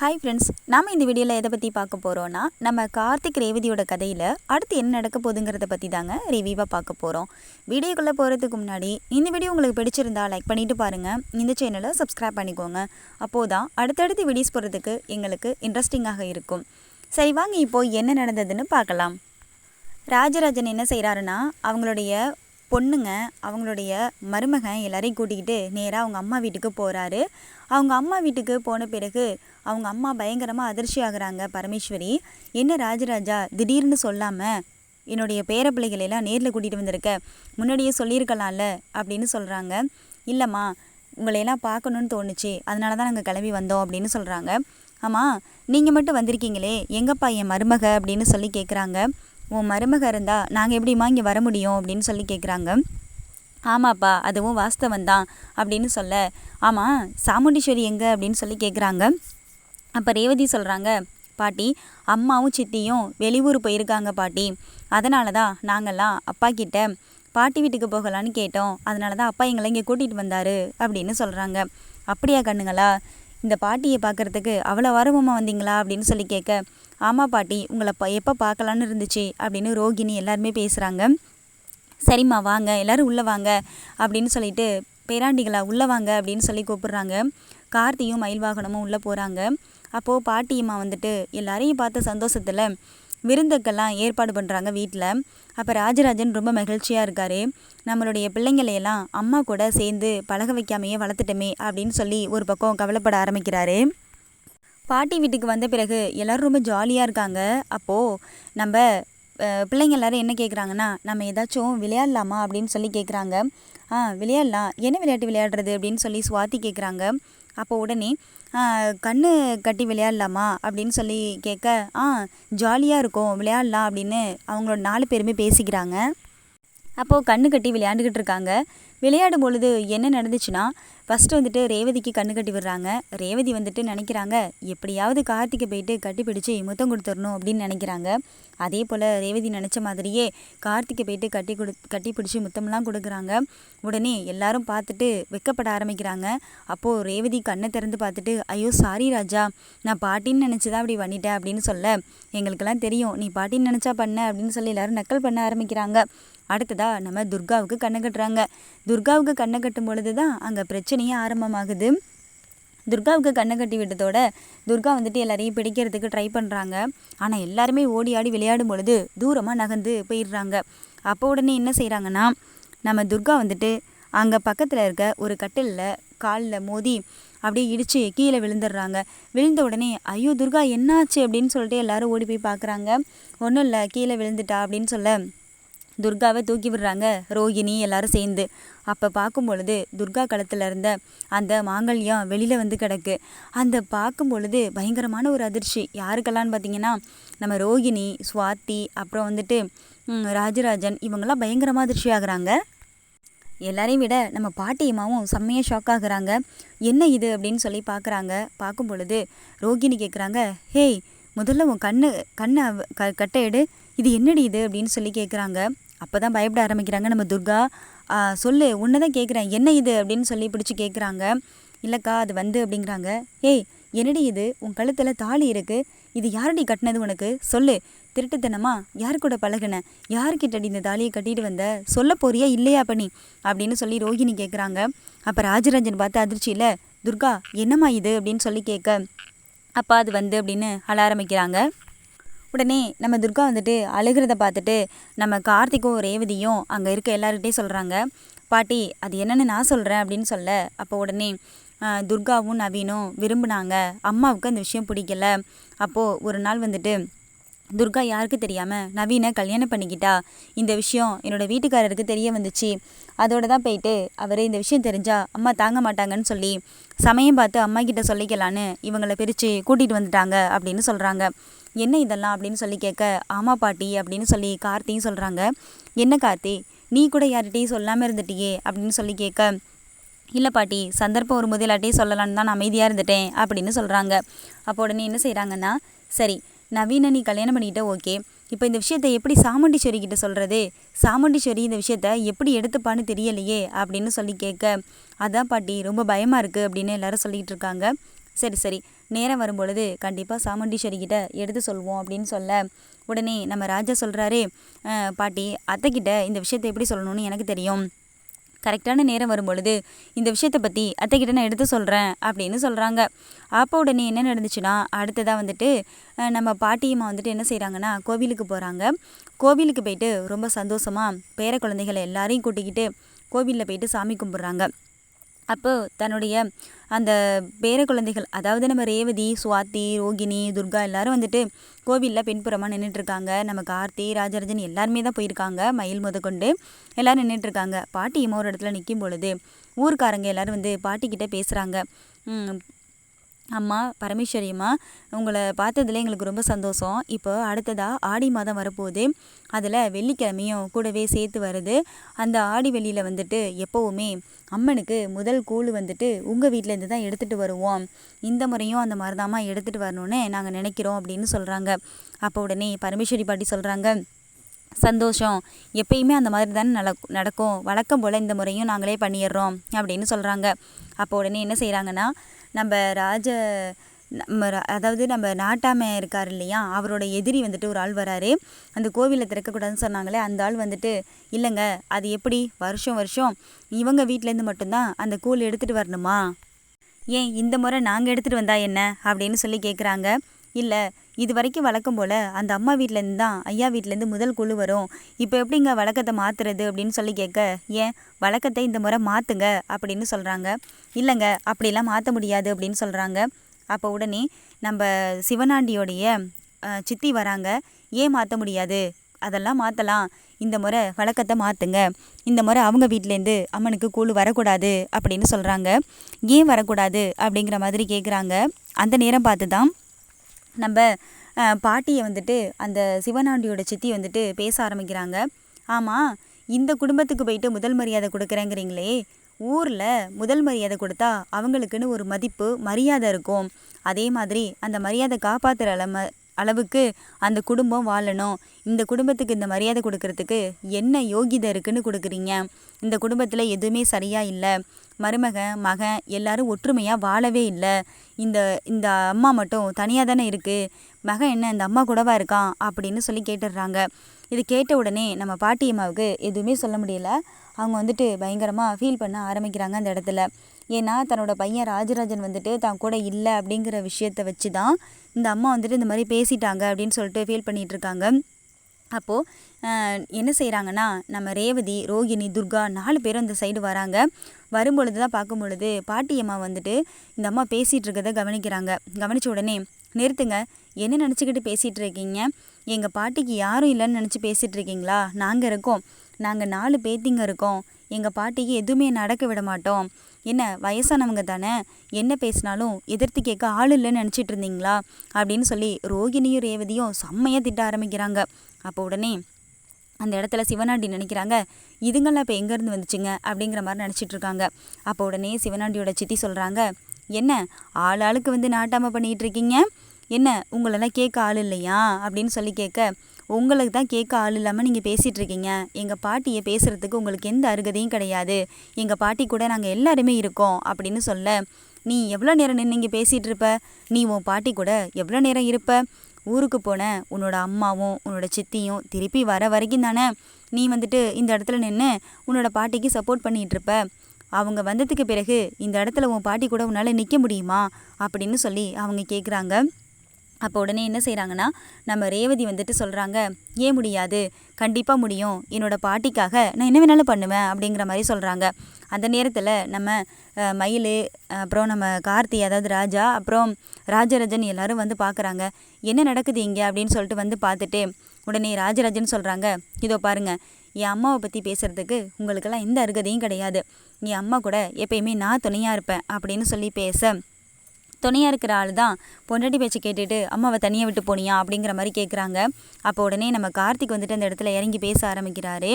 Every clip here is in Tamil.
ஹாய் ஃப்ரெண்ட்ஸ் நாம் இந்த வீடியோவில் எதை பற்றி பார்க்க போகிறோன்னா நம்ம கார்த்திக் ரேவதியோட கதையில் அடுத்து என்ன நடக்க போகுதுங்கிறத பற்றி தாங்க ரிவ்யூவாக பார்க்க போகிறோம் வீடியோக்குள்ளே போகிறதுக்கு முன்னாடி இந்த வீடியோ உங்களுக்கு பிடிச்சிருந்தா லைக் பண்ணிவிட்டு பாருங்கள் இந்த சேனலை சப்ஸ்கிரைப் பண்ணிக்கோங்க. அப்போது தான் அடுத்தடுத்து வீடியோஸ் போகிறதுக்கு எங்களுக்கு இன்ட்ரெஸ்டிங்காக இருக்கும். சரி வாங்க இப்போது என்ன நடந்ததுன்னு பார்க்கலாம். ராஜராஜன் என்ன செய்கிறாருன்னா அவங்களுடைய பொண்ணுங்க அவங்களுடைய மருமகன் எல்லாரையும் கூட்டிக்கிட்டு நேராக அவங்க அம்மா வீட்டுக்கு போகிறாரு அவங்க அம்மா வீட்டுக்கு போன பிறகு அவங்க அம்மா பயங்கரமாக அதிர்ச்சி ஆகுறாங்க பரமேஸ்வரி. என்ன ராஜராஜா திடீர்னு சொல்லாமல் என்னுடைய பேர பிள்ளைகளெல்லாம் நேரில் கூட்டிகிட்டு வந்திருக்க? முன்னாடியே சொல்லியிருக்கலாம்ல? அப்படின்னு சொல்கிறாங்க இல்லைம்மா உங்களையெல்லாம் பார்க்கணுன்னு தோணுச்சு. அதனால தான் நாங்கள் கிளம்பி வந்தோம் அப்படின்னு சொல்கிறாங்க ஆமாம் நீங்கள் மட்டும் வந்திருக்கீங்களே எங்கப்பா என் மருமக? அப்படின்னு சொல்லி கேட்குறாங்க உன் மருமக இருந்தால் நாங்கள் எப்படிம்மா இங்கே வர முடியும்? அப்படின்னு சொல்லி கேட்குறாங்க ஆமாப்பா அதுவும் வாஸ்தவம் தான் அப்படின்னு சொல்ல. ஆமாம் சாமுண்டீஸ்வரி எங்கே? அப்படின்னு சொல்லி கேட்குறாங்க அப்போ ரேவதி சொல்கிறாங்க பாட்டி அம்மாவும் சித்தியும் வெளியூர் போயிருக்காங்க பாட்டி. அதனால தான் நாங்கள்லாம் அப்பா கிட்ட பாட்டி வீட்டுக்கு போகலான்னு கேட்டோம். அதனால தான் அப்பா எங்களை இங்கே கூட்டிகிட்டு வந்தார் அப்படின்னு சொல்கிறாங்க அப்படியா கண்ணுங்களா இந்த பாட்டியை பார்க்குறதுக்கு அவ்வளோ ஆர்வமாக வந்தீங்களா? அப்படின்னு சொல்லி கேட்க ஆமாம் பாட்டி உங்களை ப எப்போ பார்க்கலான்னு இருந்துச்சு அப்படின்னு ரோகிணி எல்லாருமே பேசுகிறாங்க சரிம்மா வாங்க எல்லோரும் உள்ளே வாங்க அப்படின்னு சொல்லிட்டு பேராண்டிகளா உள்ளே வாங்க அப்படின்னு சொல்லி கூப்பிட்றாங்க. கார்த்தியும் மயில் வாகனமும் உள்ளே போகிறாங்க அப்போது பாட்டியம்மா வந்துட்டு எல்லாரையும் பார்த்த சந்தோஷத்தில் விருந்துக்கெல்லாம் ஏற்பாடு பண்ணுறாங்க வீட்டில் அப்போ ராஜராஜன் ரொம்ப மகிழ்ச்சியாக இருக்கார். நம்மளுடைய பிள்ளைங்களையெல்லாம் அம்மா கூட சேர்ந்து பழக வைக்காமையே வளர்த்துட்டோமே அப்படின்னு சொல்லி ஒரு பக்கம் கவலைப்பட ஆரம்பிக்கிறாரு. பாட்டி வீட்டுக்கு வந்த பிறகு எல்லோரும் ரொம்ப ஜாலியாக இருக்காங்க. அப்போது நம்ம பிள்ளைங்க எல்லோரும் என்ன கேட்குறாங்கன்னா நம்ம ஏதாச்சும் விளையாடலாமா அப்படின்னு சொல்லி கேட்குறாங்க ஆ விளையாடலாம். என்ன விளையாட்டு விளையாடுறது அப்படின்னு சொல்லி சுவாத்தி கேட்குறாங்க அப்போ உடனே கண்ணு கட்டி விளையாடலாமா அப்படின்னு சொல்லி கேட்க ஆ ஜாலியாக இருக்கும். விளையாடலாம் அப்படின்னு அவங்களோட நாலு பேருமே பேசிக்கிறாங்க. அப்போது கண்ணு கட்டி விளையாண்டுக்கிட்டு இருக்காங்க. விளையாடும் பொழுது என்ன நடந்துச்சுன்னா ஃபஸ்ட்டு வந்துட்டு ரேவதிக்கு கண்ணு கட்டி விடுறாங்க. ரேவதி வந்துட்டு நினைக்கிறாங்க எப்படியாவது கார்த்திகை போயிட்டு கட்டி பிடிச்சி முத்தம் கொடுத்துடணும் அப்படின்னு நினைக்கிறாங்க. அதே போல் ரேவதி நினச்ச மாதிரியே கார்த்திகை போயிட்டு கட்டி கொடு கட்டி பிடிச்சி முத்தம்லாம் கொடுக்குறாங்க. உடனே எல்லாரும் பார்த்துட்டு வெக்கப்பட ஆரம்பிக்கிறாங்க. அப்போது ரேவதி கண்ணை திறந்து பார்த்துட்டு ஐயோ சாரி ராஜா நான் பாட்டின்னு நினச்சி தான் அப்படி பண்ணிட்டேன் அப்படின்னு சொல்ல எங்களுக்கெல்லாம் தெரியும் நீ பாட்டின்னு நினச்சா பண்ண அப்படின்னு சொல்லி எல்லோரும் நக்கல் பண்ண ஆரம்பிக்கிறாங்க. அடுத்ததாக நம்ம துர்காவுக்கு கண்ணை கட்டுறாங்க. துர்காவுக்கு கண்ணை கட்டும் பொழுது தான் அங்கே பிரச்சனையே ஆரம்பமாகுது. துர்காவுக்கு கண்ணை கட்டி விட்டதோட துர்கா வந்துட்டு எல்லாரையும் பிடிக்கிறதுக்கு ட்ரை பண்ணுறாங்க ஆனால் எல்லாருமே ஓடி ஆடி விளையாடும் பொழுது தூரமாக நகர்ந்து போயிடுறாங்க. அப்போ உடனே என்ன செய்கிறாங்கன்னா நம்ம துர்கா வந்துட்டு அங்கே பக்கத்தில் இருக்க ஒரு கட்டிலில் காலில் மோதி அப்படியே இடித்து கீழே விழுந்துடுறாங்க. விழுந்த உடனே ஐயோ துர்கா என்னாச்சு? அப்படின்னு சொல்லிட்டு எல்லாரும் ஓடி போய் பார்க்குறாங்க ஒன்றும் இல்லை கீழே விழுந்துட்டா அப்படின்னு சொல்ல துர்காவை தூக்கி விடுறாங்க. ரோகிணி எல்லாரும் சேர்ந்து. அப்போ பார்க்கும் பொழுது துர்கா களத்தில் இருந்த அந்த மாங்கல்யம் வெளியில் வந்து கிடக்கு. அந்த பார்க்கும் பொழுது பயங்கரமான ஒரு அதிர்ச்சி. யாருக்கெல்லாம்னு பார்த்தீங்கன்னா நம்ம ரோகிணி சுவாத்தி அப்புறம் வந்துட்டு ராஜராஜன் இவங்கெல்லாம் பயங்கரமாக அதிர்ச்சி ஆகுறாங்க. எல்லாரையும் விட நம்ம பாட்டியம்மாவும் செம்மையாக ஷாக் ஆகுறாங்க. என்ன இது அப்படின்னு சொல்லி பார்க்குறாங்க. பார்க்கும் பொழுது ரோகிணி கேட்குறாங்க ஹேய் முதல்ல உன் கண்ணு கண்ணை க கட்டை எடு. இது என்னடி இது? அப்படின்னு சொல்லி கேட்குறாங்க அப்போ தான் பயப்பட ஆரம்பிக்கிறாங்க. நம்ம துர்கா சொல்லு உன்னை தான் கேட்குறேன் என்ன இது? அப்படின்னு சொல்லி பிடிச்சி கேட்குறாங்க இல்லைக்கா அது வந்து அப்படிங்கிறாங்க. ஏய் என்னடி இது? உன் கழுத்தில் தாலி இருக்குது இது யாரடி கட்டினது உனக்கு? சொல்லு. திருட்டுத்தனமா? யார் கூட பழகின? யார்கிட்டடி இந்த தாலியை கட்டிட்டு வந்த? சொல்ல போறியா இல்லையா பண்ணி அப்படின்னு சொல்லி ரோஹிணி கேட்குறாங்க அப்போ ராஜரஞ்சன் பார்த்து அதிர்ச்சியில் துர்கா என்னம்மா இது? அப்படின்னு சொல்லி கேட்க அப்பா அது வந்து அப்படின்னு அழ ஆரம்பிக்கிறாங்க. உடனே நம்ம துர்கா வந்துட்டு அழுகிறத பார்த்துட்டு நம்ம கார்த்திக்கும் ரேவதியும் அங்கே இருக்க எல்லாருக்கிட்டே சொல்கிறாங்க பாட்டி அது என்னென்னு நான் சொல்கிறேன் அப்படின்னு சொல்ல. அப்போ உடனே துர்காவும் நவீனும் விரும்பினாங்க. அம்மாவுக்கு அந்த விஷயம் பிடிக்கல. அப்போது ஒரு நாள் வந்துட்டு துர்கா யாருக்கு தெரியாமல் நவீனை கல்யாணம் பண்ணிக்கிட்டா? இந்த விஷயம் என்னோடய வீட்டுக்காரருக்கு தெரிய வந்துச்சு. அதோட தான் போயிட்டு அவர் இந்த விஷயம் தெரிஞ்சால் அம்மா தாங்க மாட்டாங்கன்னு சொல்லி சமயம் பார்த்து அம்மா கிட்ட சொல்லிக்கலான்னு இவங்களை பிரித்து கூட்டிகிட்டு வந்துட்டாங்க அப்படின்னு சொல்கிறாங்க என்ன இதெல்லாம்? அப்படின்னு சொல்லி கேட்க ஆமா பாட்டி அப்படின்னு சொல்லி கார்த்தியும் சொல்கிறாங்க என்ன கார்த்தி நீ கூட யார்கிட்டையும் சொல்லாமல் இருந்துட்டியே? அப்படின்னு சொல்லி கேட்க இல்லை பாட்டி சந்தர்ப்பம் ஒரு எல்லாட்டையும் சொல்லலான்னு தான் நான் அமைதியாக இருந்துட்டேன் அப்படின்னு சொல்கிறாங்க அப்போ உடனே என்ன செய்கிறாங்கன்னா சரி நவீன நீ கல்யாணம் பண்ணிக்கிட்ட ஓகே இப்போ இந்த விஷயத்த எப்படி சாமுண்டீஸ்வரி கிட்ட சொல்கிறது சாமுண்டீஸ்வரி இந்த விஷயத்த எப்படி எடுத்துப்பான்னு தெரியலையே அப்படின்னு சொல்லி கேட்க அதான் பாட்டி ரொம்ப பயமாக இருக்குது அப்படின்னு எல்லாரும் சொல்லிகிட்டு இருக்காங்க. சரி சரி. நேரம் வரும்பொழுது கண்டிப்பாக சாமுண்டீஸ்வரிக்கிட்ட எடுத்து சொல்வோம் அப்படின்னு சொல்ல உடனே நம்ம ராஜா சொல்கிறாரு பாட்டி அத்தைக்கிட்ட இந்த விஷயத்தை எப்படி சொல்லணும்னு எனக்கு தெரியும். கரெக்டான நேரம் வரும்பொழுது இந்த விஷயத்தை பற்றி அத்தைக்கிட்ட நான் எடுத்து சொல்கிறேன் அப்படின்னு சொல்கிறாங்க அப்போ உடனே என்ன நடந்துச்சுன்னா அடுத்ததாக வந்துட்டு நம்ம பாட்டியம்மா வந்துட்டு என்ன செய்கிறாங்கன்னா கோவிலுக்கு போகிறாங்க கோவிலுக்கு போயிட்டு ரொம்ப சந்தோஷமாக பேர குழந்தைகளை எல்லாரையும் கூட்டிக்கிட்டு கோவிலில் போயிட்டு சாமி கும்பிட்றாங்க. அப்போ தன்னுடைய அந்த பேர குழந்தைகள் அதாவது நம்ம ரேவதி சுவாதி ரோகிணி துர்கா எல்லாரும் வந்துட்டு கோவிலில் பின்புறமாக நின்றுட்டுருக்காங்க நம்ம கார்த்தி ராஜராஜன் எல்லாருமே தான் போயிருக்காங்க. மயில் முதக்கொண்டு எல்லோரும் நின்றுட்டுருக்காங்க பாட்டி ஒரு இடத்துல நிற்கும் பொழுது ஊருக்காரங்க எல்லோரும் வந்து பாட்டிக்கிட்ட பேசுகிறாங்க அம்மா பரமேஸ்வரி அம்மா உங்களை பார்த்ததுல எங்களுக்கு ரொம்ப சந்தோஷம். இப்போ அடுத்ததாக ஆடி மாதம் வரப்போகுது. அதில் வெள்ளிக்கிழமையும் கூடவே சேர்த்து வருது. அந்த ஆடி வெளியில் வந்துட்டு எப்போவுமே அம்மனுக்கு முதல் கூழ் வந்துட்டு உங்கள் வீட்டிலேருந்து தான் எடுத்துகிட்டு வருவோம். இந்த முறையும் அந்த மாதிரி தாம்மா எடுத்துகிட்டு வரணும்னு நாங்கள் நினைக்கிறோம் அப்படின்னு சொல்கிறாங்க அப்போ உடனே பரமேஸ்வரி பாட்டி சொல்கிறாங்க சந்தோஷம். எப்பயுமே அந்த மாதிரி தானே நடக் நடக்கும். வழக்கம் போல் இந்த முறையும் நாங்களே பண்ணிடுறோம். அப்படின்னு சொல்கிறாங்க அப்போ உடனே என்ன செய்கிறாங்கன்னா நம்ம ராஜ நம்ம அதாவது நம்ம நாட்டாமை இருக்கார் இல்லையா அவரோட எதிரி வந்துட்டு ஒரு ஆள் வராரு. அந்த கோவிலை திறக்கக்கூடாதுன்னு சொன்னாங்களே அந்த ஆள் வந்துட்டு இல்லைங்க அது எப்படி? வருஷம் வருஷம். இவங்க வீட்டிலேருந்து மட்டும்தான் அந்த கூழ் எடுத்துகிட்டு வரணுமா? ஏன் இந்த முறை நாங்கள் எடுத்துகிட்டு வந்தா என்ன? அப்படின்னு சொல்லி கேட்குறாங்க இல்லை இது வரைக்கும் வழக்கம் போல் அந்த அம்மா வீட்டிலேருந்து தான் ஐயா வீட்டிலேருந்து முதல் குழு வரும். இப்போ எப்படிங்க வழக்கத்தை மாற்றுறது அப்படின்னு சொல்லி கேட்க ஏன் வழக்கத்தை இந்த முறை மாற்றுங்க அப்படின்னு சொல்கிறாங்க இல்லைங்க அப்படிலாம் மாற்ற முடியாது அப்படின்னு சொல்கிறாங்க அப்போ உடனே நம்ம சிவனாண்டியோடைய சித்தி வராங்க. ஏன் மாற்ற முடியாது? அதெல்லாம் மாற்றலாம் இந்த முறை வழக்கத்தை மாற்றுங்க இந்த முறை அவங்க வீட்டிலேருந்து அம்மனுக்கு கூழ் வரக்கூடாது அப்படின்னு சொல்கிறாங்க ஏன் வரக்கூடாது? அப்படிங்கிற மாதிரி கேட்குறாங்க அந்த நேரம் பார்த்து தான் நம்ம பாட்டியை வந்துட்டு அந்த சிவனாண்டியோட சித்தி வந்துட்டு பேச ஆரம்பிக்கிறாங்க. ஆமாம் இந்த குடும்பத்துக்கு போயிட்டு முதல் மரியாதை கொடுக்குறேங்கிறீங்களே. ஊரில் முதல் மரியாதை கொடுத்தா அவங்களுக்குன்னு ஒரு மதிப்பு மரியாதை இருக்கும். அதே மாதிரி அந்த மரியாதை காப்பாற்றுற அளம அளவுக்கு அந்த குடும்பம் வாழணும். இந்த குடும்பத்துக்கு இந்த மரியாதை கொடுக்கறதுக்கு என்ன யோகிதை இருக்குன்னு கொடுக்குறீங்க? இந்த குடும்பத்தில் எதுவுமே சரியாக இல்லை. மருமகன் மகன் எல்லாரும் ஒற்றுமையாக வாழவே இல்லை. இந்த இந்த அம்மா மட்டும் தனியாக தானே இருக்குது மகன் என்ன இந்த அம்மா கூடவா இருக்கான் அப்படின்னு சொல்லி கேட்டுடுறாங்க. இது கேட்ட உடனே நம்ம பாட்டி அம்மாவுக்கு எதுவுமே சொல்ல முடியல. அவங்க வந்துட்டு பயங்கரமாக ஃபீல் பண்ண ஆரம்பிக்கிறாங்க அந்த இடத்துல. ஏன்னா தன்னோட பையன் ராஜராஜன் வந்துட்டு தான் கூட இல்லை அப்படிங்கிற விஷயத்தை வச்சு தான் இந்த அம்மா வந்துட்டு இந்த மாதிரி பேசிட்டாங்க அப்படின்னு சொல்லிட்டு ஃபீல் பண்ணிகிட்டு இருக்காங்க. அப்போது என்ன செய்கிறாங்கன்னா நம்ம ரேவதி ரோகிணி துர்கா நாலு பேரும் இந்த சைடு வராங்க. வரும்பொழுது தான் பார்க்கும் பொழுது பாட்டியம்மா வந்துட்டு இந்த அம்மா பேசிகிட்டு இருக்கிறத கவனிக்கிறாங்க. கவனித்த உடனே நிறுத்துங்க. என்ன நினச்சிக்கிட்டு பேசிகிட்டு இருக்கீங்க? எங்கள் பாட்டிக்கு யாரும் இல்லைன்னு நினச்சி பேசிகிட்டு இருக்கீங்களா? நாங்கள் இருக்கோம். நாங்கள் நாலு பேத்திங்க இருக்கோம். எங்கள் பாட்டிக்கு எதுவுமே நடக்க விட மாட்டோம். என்ன வயசானவங்க தானே? என்ன பேசினாலும் எதிர்த்து கேட்க ஆள் இல்லைன்னு நினச்சிட்டு இருந்தீங்களா? அப்படின்னு சொல்லி ரோகிணியும் ரேவதியும் செம்மையாக திட்ட ஆரம்பிக்கிறாங்க. அப்போ உடனே அந்த இடத்துல சிவனாண்டி நினைக்கிறாங்க இதுங்கெல்லாம் இப்போ எங்கேருந்து வந்துச்சுங்க? அப்படிங்கிற மாதிரி நினச்சிட்டு இருக்காங்க. அப்போ உடனே சிவனாண்டியோட சித்தி சொல்கிறாங்க என்ன ஆள் ஆளுக்கு வந்து நாட்டாமல் பண்ணிகிட்டு இருக்கீங்க? என்ன உங்களெல்லாம் கேட்க ஆள் இல்லையா? அப்படின்னு சொல்லி கேட்க உங்களுக்கு தான் கேட்க ஆள் இல்லாமல் நீங்கள் பேசிகிட்டு இருக்கீங்க எங்கள் பாட்டியை பேசுகிறதுக்கு உங்களுக்கு எந்த அருகதையும் கிடையாது. எங்கள் பாட்டி கூட நாங்கள் எல்லாருமே இருக்கோம் அப்படின்னு சொல்ல நீ எவ்வளோ நேரம் நின்று இங்கே பேசிகிட்டு இருப்ப நீ உன் பாட்டி கூட எவ்வளோ நேரம் இருப்ப? ஊருக்கு போன உன்னோட அம்மாவும் உன்னோட சித்தியும் திருப்பி வர வரைக்கும் தானே? நீ வந்துட்டு இந்த இடத்துல நின்று உன்னோட பாட்டிக்கு சப்போர்ட் பண்ணிகிட்டு இருப்ப அவங்க வந்ததுக்கு பிறகு இந்த இடத்துல உன் பாட்டி கூட உன்னால் நிற்க முடியுமா? அப்படின்னு சொல்லி அவங்க கேட்குறாங்க அப்போ உடனே என்ன செய்கிறாங்கன்னா நம்ம ரேவதி வந்துட்டு சொல்கிறாங்க ஏன் முடியாது? கண்டிப்பாக முடியும். என்னோடய பாட்டிக்காக நான் என்ன வேணாலும் பண்ணுவேன் அப்படிங்கிற மாதிரி சொல்கிறாங்க அந்த நேரத்தில் நம்ம மயில் அப்புறம் நம்ம கார்த்தி அதாவது ராஜா அப்புறம் ராஜராஜன் எல்லோரும் வந்து பார்க்குறாங்க என்ன நடக்குது இங்கே? அப்படின்னு சொல்லிட்டு வந்து பார்த்துட்டு உடனே ராஜராஜன் சொல்கிறாங்க இதோ பாருங்கள் என் அம்மாவை பற்றி பேசுகிறதுக்கு உங்களுக்கெல்லாம் எந்த அருகதையும் கிடையாது. என் அம்மா கூட எப்பயுமே நான் துணையாக இருப்பேன் அப்படின்னு சொல்லி பேச துணையாக இருக்கிற ஆள் தான் பொண்டாட்டி பேச்சை கேட்டுட்டு அம்மாவை தனியாக விட்டு போனியா? அப்படிங்கிற மாதிரி கேட்குறாங்க அப்போ உடனே நம்ம கார்த்திக் வந்துட்டு அந்த இடத்துல இறங்கி பேச ஆரம்பிக்கிறாரு.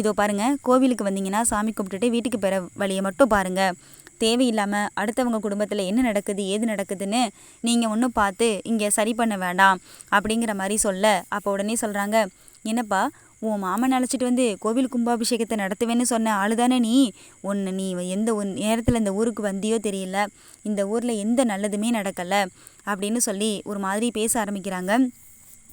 இதோ பாருங்கள் கோவிலுக்கு வந்தீங்கன்னா சாமி கும்பிட்டுட்டு வீட்டுக்கு பெற வழியை மட்டும் பாருங்கள் தேவையில்லாமல் அடுத்தவங்க குடும்பத்தில் என்ன நடக்குது ஏது நடக்குதுன்னு நீங்கள் ஒன்றும் பார்த்து இங்கே சரி பண்ண வேண்டாம் அப்படிங்கிற மாதிரி சொல்ல அப்போ உடனே சொல்கிறாங்க என்னப்பா உன் மாமன் அழைச்சிட்டு வந்து கோவில் கும்பாபிஷேகத்தை நடத்துவேன்னு சொன்ன ஆளுதானே நீ? உன்னை நீ எந்த ஒன் நேரத்தில் இந்த ஊருக்கு வந்தியோ தெரியல. இந்த ஊரில் எந்த நல்லதுமே நடக்கலை. அப்படின்னு சொல்லி ஒரு மாதிரி பேச ஆரம்பிக்கிறாங்க.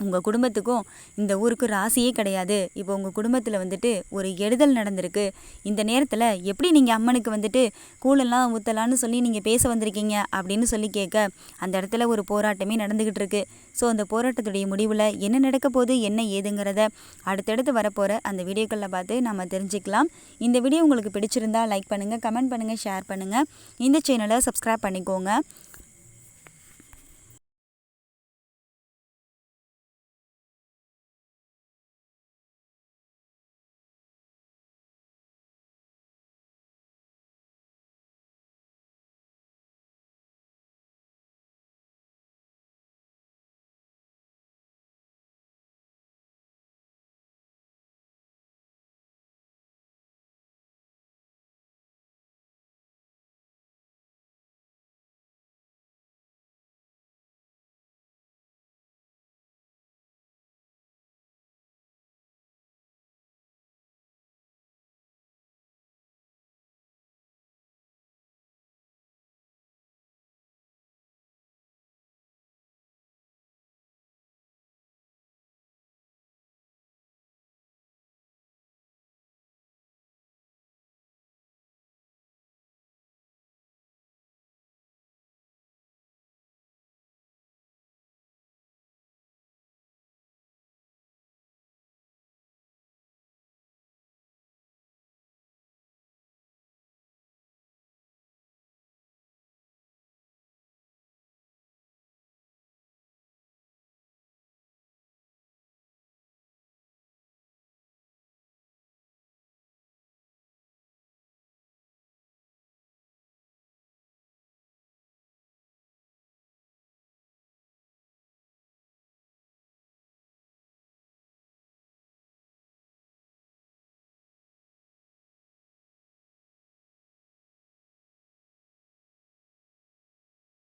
உங்கள் குடும்பத்துக்கும் இந்த ஊருக்கு ராசியே கிடையாது. இப்போ உங்கள் குடும்பத்தில் வந்துட்டு ஒரு எடுதல் நடந்திருக்கு. இந்த நேரத்தில் எப்படி நீங்கள் அம்மனுக்கு வந்துட்டு கூழெல்லாம் ஊற்றலான்னு சொல்லி நீங்கள் பேச வந்திருக்கீங்க அப்படின்னு சொல்லி கேட்க அந்த இடத்துல ஒரு போராட்டமே நடந்துக்கிட்டு இருக்கு. ஸோ அந்த போராட்டத்துடைய முடிவில் என்ன நடக்க போகுது என்ன ஏதுங்கிறத அடுத்தடுத்து வரப்போகிற அந்த வீடியோக்களில் பார்த்து நம்ம தெரிஞ்சுக்கலாம். இந்த வீடியோ உங்களுக்கு பிடிச்சிருந்தா லைக் பண்ணுங்கள் கமெண்ட் பண்ணுங்கள் ஷேர் பண்ணுங்கள் இந்த சேனலை சப்ஸ்கிரைப் பண்ணிக்கோங்க.